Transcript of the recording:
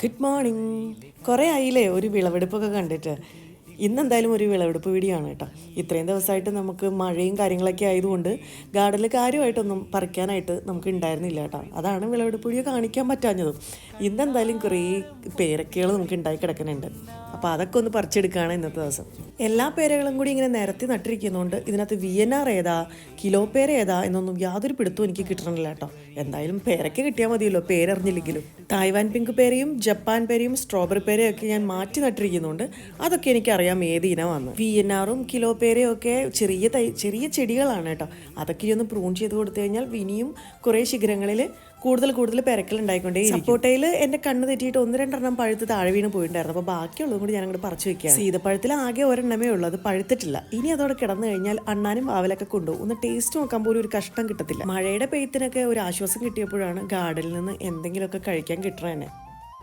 Good morning കുറേ ആയില്ലേ ഒരു വിളവെടുപ്പൊക്കെ കണ്ടിട്ട്? ഇന്നെന്തായാലും ഒരു വിളവെടുപ്പ് വീഡിയോ ആണ് കേട്ടോ. ഇത്രയും ദിവസമായിട്ട് നമുക്ക് മഴയും കാര്യങ്ങളൊക്കെ ആയതുകൊണ്ട് ഗാർഡനിൽ കാര്യമായിട്ടൊന്നും പറിക്കാനായിട്ട് നമുക്ക് ഉണ്ടായിരുന്നില്ല കേട്ടോ. അതാണ് വിളവെടുപ്പ് വീഡിയോ കാണിക്കാൻ പറ്റാഞ്ഞതും. ഇന്നെന്തായാലും കുറേ പേരക്കകൾ നമുക്ക് ഉണ്ടായി കിടക്കുന്നുണ്ട്. അപ്പോൾ അതൊക്കെ ഒന്ന് പറിച്ചെടുക്കുകയാണ് ഇന്നത്തെ ദിവസം. എല്ലാ പേരകളും കൂടി ഇങ്ങനെ നിരത്തി നട്ടിരിക്കുന്നതുകൊണ്ട് ഇതിനകത്ത് വി എൻ ആർ ഏതാ കിലോ പേര ഏതാ എന്നൊന്നും യാതൊരു പിടുത്തവും എനിക്ക് കിട്ടണില്ല കേട്ടോ. എന്തായാലും പേരയ്ക്ക് കിട്ടിയാൽ മതിയല്ലോ പേരറിഞ്ഞില്ലെങ്കിലും. തായ്വാൻ പിങ്ക് പേരയും ജപ്പാൻ പേരയും സ്ട്രോബെറി പേരയും ഒക്കെ ഞാൻ മാറ്റി നട്ടിരിക്കുന്നുണ്ട് അതൊക്കെ എനിക്കറിയാം ഏത് ഇനമാണ് വി എൻ ആറും കിലോ പേരയും ഒക്കെ ചെറിയ തൈ ചെറിയ ചെടികളാണ് കേട്ടോ. അതൊക്കെ ഒന്ന് പ്രൂൺ ചെയ്ത് കൊടുത്തു കഴിഞ്ഞാൽ ഇനിയും കുറേ ശിഖരങ്ങളിൽ കൂടുതൽ കൂടുതൽ പെരക്കൽ ഉണ്ടായിക്കൊണ്ടേ സപ്പോട്ടയിൽ എന്റെ കണ്ണ് തെറ്റിയിട്ട് ഒന്ന് രണ്ടെണ്ണം പഴുത്ത് താഴെ വീണ് പോയിട്ടുണ്ടായിരുന്നു. അപ്പോൾ ബാക്കിയുള്ളതും കൂടി ഞാൻ അങ്ങോട്ട് പറിച്ചു വെക്കുക സീതപ്പഴത്തിൽ ആകെ ഒരെണ്ണമേ ഉള്ളൂ. അത് പഴുത്തിട്ടില്ല. ഇനി അതോടെ കിടന്നു കഴിഞ്ഞാൽ അണ്ണാനും വാവലൊക്കെ കൊണ്ടുപോകും ഒന്ന് ടേസ്റ്റ് നോക്കാൻ പോലും ഒരു കഷ്ടം കിട്ടത്തില്ല. മഴയുടെ പെയ്ത്തിനൊക്കെ ഒരു ആശ്വാസം കിട്ടിയപ്പോഴാണ് ഗാർഡനിൽ നിന്ന് എന്തെങ്കിലുമൊക്കെ കഴിക്കാൻ കിട്ടുക തന്നെ